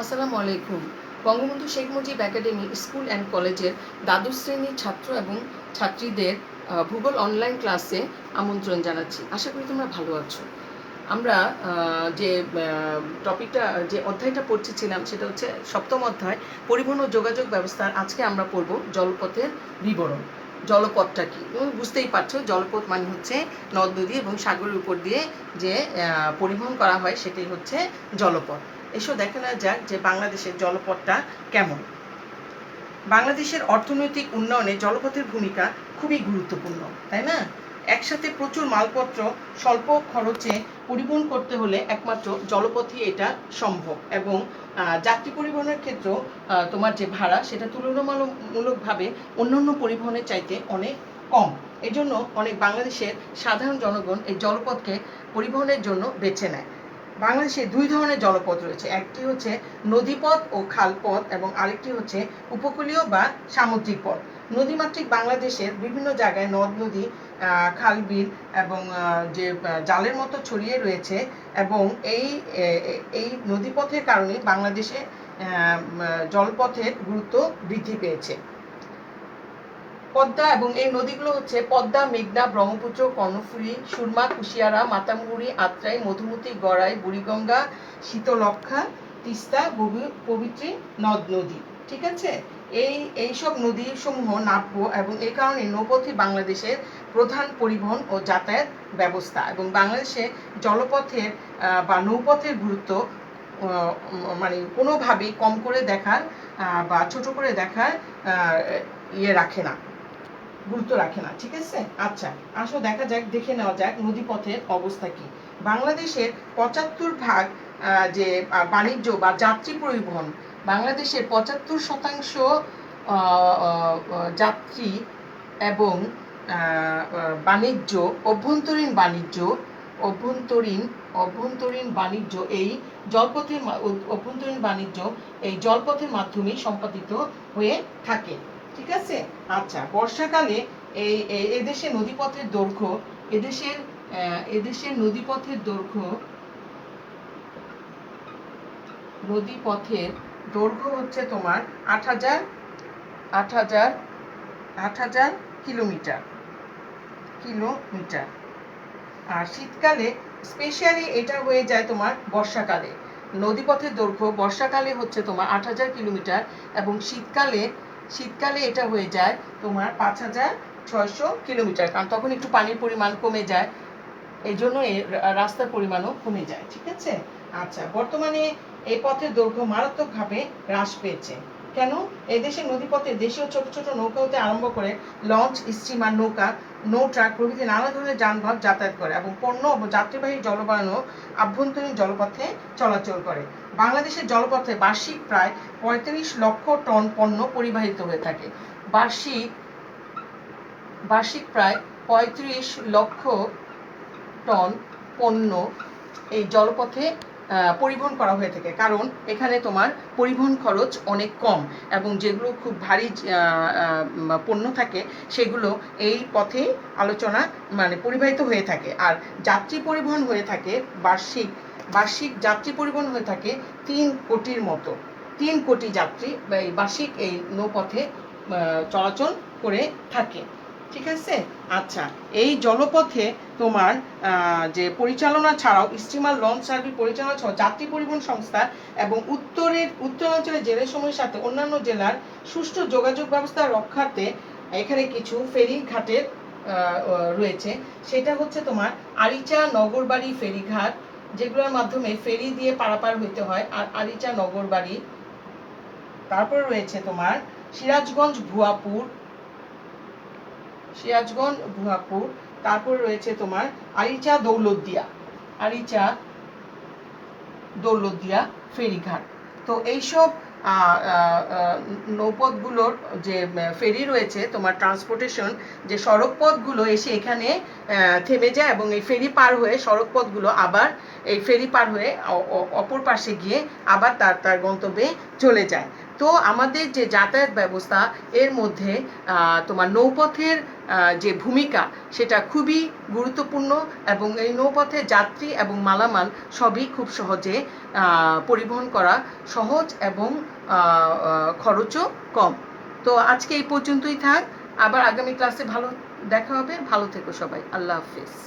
আসসালামু আলাইকুম। Bangabandhu Sheikh Mujib academy school and কলেজের দ্বাদশ শ্রেণির ছাত্র এবং ছাত্রীদের ভূগোল অনলাইন ক্লাসে আমন্ত্রণ জানাচ্ছি। আশা করি তোমরা ভালো আছো। আমরা যে টপিকটা, যে অধ্যায়টা পড়তেছিলাম সেটা হচ্ছে সপ্তম অধ্যায়, পরিবহন ও যোগাযোগ ব্যবস্থার আজকে আমরা পড়ব জলপথের বিবরণ। জলপথটা কি? তুমি বুঝতেই পারছ, জলপথ মানে হচ্ছে নদ, নদী এবং সাগরের উপর দিয়ে যে পরিবহন করা হয় সেটাই হচ্ছে জলপথ। এসো দেখে নেওয়া যাক যে বাংলাদেশের জলপথটা কেমন। বাংলাদেশের অর্থনৈতিক উন্নয়নে জলপথের ভূমিকা খুবই গুরুত্বপূর্ণ, তাই না? একসাথে প্রচুর মালপত্র স্বল্প খরচে পরিবহন করতে হলে একমাত্র জলপথই এটা সম্ভব এবং যাত্রী পরিবহনের ক্ষেত্রেও তোমার যে ভাড়া সেটা তুলনামূলকভাবে অন্যান্য পরিবহনের চাইতে অনেক কম। এজন্য অনেক বাংলাদেশের সাধারণ জনগণ এই জলপথকে পরিবহনের জন্য বেছে নেয়। বাংলাদেশে দুই ধরনের জলপথ রয়েছে। একটি হচ্ছে নদীপথ ও খালপথ এবং আরেকটি হচ্ছে উপকূলীয় বা সামুদ্রিক পথ। নদীমাতৃক বাংলাদেশের বিভিন্ন জায়গায় নদ, নদী খাল বিল এবং যে জালের মতো ছড়িয়ে রয়েছে এবং এই এই নদীপথের কারণে বাংলাদেশে জলপথের গুরুত্ব বৃদ্ধি পেয়েছে। পদ্মা এবং এই নদীগুলো হচ্ছে পদ্মা, মেঘনা, ব্রহ্মপুত্র, কর্ণফুলী, সুরমা, কুশিয়ারা মাতামুহুরী আত্রাই, মধুমতি, গড়াই, বুড়িগঙ্গা শীতলক্ষা তিস্তা পবিত্রী, নদ নদী। ঠিক আছে? এই এইসব নদী সমূহ নাব্য এবং এই কারণে নৌপথই বাংলাদেশের প্রধান পরিবহন ও যাতায়াত ব্যবস্থা এবং বাংলাদেশে জলপথের বা নৌপথের গুরুত্ব মানে কোনোভাবেই কম করে দেখার বা ছোট করে দেখার ইয়ে রাখে না। গুরুত্ব রাখে না, ঠিক আছে? আচ্ছা আসো দেখা যাক, দেখে নেওয়া যাক নদীপথের অবস্থা কি। বাংলাদেশের পঁচাত্তর ভাগ যে বাণিজ্য বা যাত্রী পরিবহন, বাংলাদেশের পঁচাত্তর শতাংশ যাত্রী এবং বাণিজ্য, অভ্যন্তরীণ বাণিজ্য, অভ্যন্তরীণ অভ্যন্তরীণ বাণিজ্য, এই জলপথের অভ্যন্তরীণ বাণিজ্য, এই জলপথের মাধ্যমে সম্পাদিত হয়ে থাকে। ঠিক আছে? আচ্ছা বর্ষাকালে এই এদেশে নদীপথের দৈর্ঘ্য এদেশের এদেশের নদীপথের দৈর্ঘ্য নদীপথের দৈর্ঘ্য হচ্ছে তোমার আট হাজার আট হাজার আট হাজার কিলোমিটার কিলোমিটার। আর শীতকালে স্পেশালি এটা হয়ে যায় তোমার বর্ষাকালে। নদীপথের দৈর্ঘ্য বর্ষাকালে হচ্ছে তোমার আট হাজার কিলোমিটার এবং শীতকালে শীতকালে এটা হয়ে যায় তোমার পাঁচ হাজার ছয়শো কিলোমিটার, কারণ তখন একটু পানির পরিমাণ কমে যায়। এই জন্য রাস্তার পরিমাণও কমে যায়, ঠিক আছে? আচ্ছা বর্তমানে এই পথের দৈর্ঘ্য মারাত্মকভাবে হ্রাস পেয়েছে। কেন? এই দেশের নদীপথে দেশীয় ছোট ছোট নৌকা হতে আরম্ভ করে লঞ্চ, স্টিমার নৌকা নৌ ট্রাক প্রভৃতি নানা ধরনের যানবাহন যাতায়াত করে এবং পণ্য ও যাত্রীবাহী জলবায়নও আভ্যন্তরীণ জলপথে চলাচল করে। বাংলাদেশের জলপথে বার্ষিক প্রায় পঁয়ত্রিশ লক্ষ টন পণ্য পরিবাহিত হয়ে থাকে। বার্ষিক বার্ষিক প্রায় পঁয়ত্রিশ লক্ষ টন পণ্য এই জলপথে পরিবহন করা হয়ে থাকে। কারণ এখানে তোমার পরিবহন খরচ অনেক কম এবং যেগুলো খুব ভারী পণ্য থাকে, সেগুলো এই পথে আলোচনা মানে পরিবাহিত হয়ে থাকে। আর যাত্রী পরিবহন হয়ে থাকে বার্ষিক বার্ষিক যাত্রী পরিবহন হয়ে থাকে তিন কোটির মতো। তিন কোটি যাত্রী বার্ষিক এই নৌপথে চলাচল করে থাকে। ঠিক আছে? আচ্ছা এই জলপথে তোমার যে পরিচালনা ছাড়াও স্টিমার লঞ্চ সার্ভিস পরিচালনা ছাড়াও যাত্রী পরিবহন সংস্থা এবং উত্তরের উত্তরাঞ্চলের জেলাসমূহের সাথে অন্যান্য জেলার সুষ্ঠু যোগাযোগ ব্যবস্থা রক্ষার্থে এখানে কিছু ফেরি ঘাটের রয়েছে। সেটা হচ্ছে তোমার আরিচা নগরবাড়ি ফেরিঘাট, যেগুলোর মাধ্যমে ফেরি দিয়ে পারাপার হইতে হয়। আর আরিচা নগরবাড়ি, তারপর রয়েছে তোমার সিরাজগঞ্জ ভুয়াপুর সিরাজগঞ্জ, ভুয়াপুর, তারপর রয়েছে তোমার আরিচা দৌলতদিয়া। আরিচা দৌলতদিয়া ফেরিঘাট। তো এইসব নৌপথগুলোর যে ফেরি রয়েছে, তোমার ট্রান্সপোর্টেশন, যে সড়ক পথগুলো এসে এখানে থেমে যায় এবং এই ফেরি পার হয়ে সড়ক পথগুলো আবার এই ফেরি পার হয়ে অপর পাশে গিয়ে আবার তার তার গন্তব্যে চলে যায়। তো আমাদের যে যাতায়াত ব্যবস্থা, এর মধ্যে তোমার নৌপথের যে ভূমিকা, সেটা খুবই গুরুত্বপূর্ণ এবং এই নৌপথে যাত্রী এবং মালামাল সবই খুব সহজে পরিবহন করা সহজ এবং খরচও কম। তো আজকে এই পর্যন্তই থাক। আবার আগামী ক্লাসে ভালো, দেখা হবে। ভালো থেকো সবাই। আল্লাহ হাফিজ।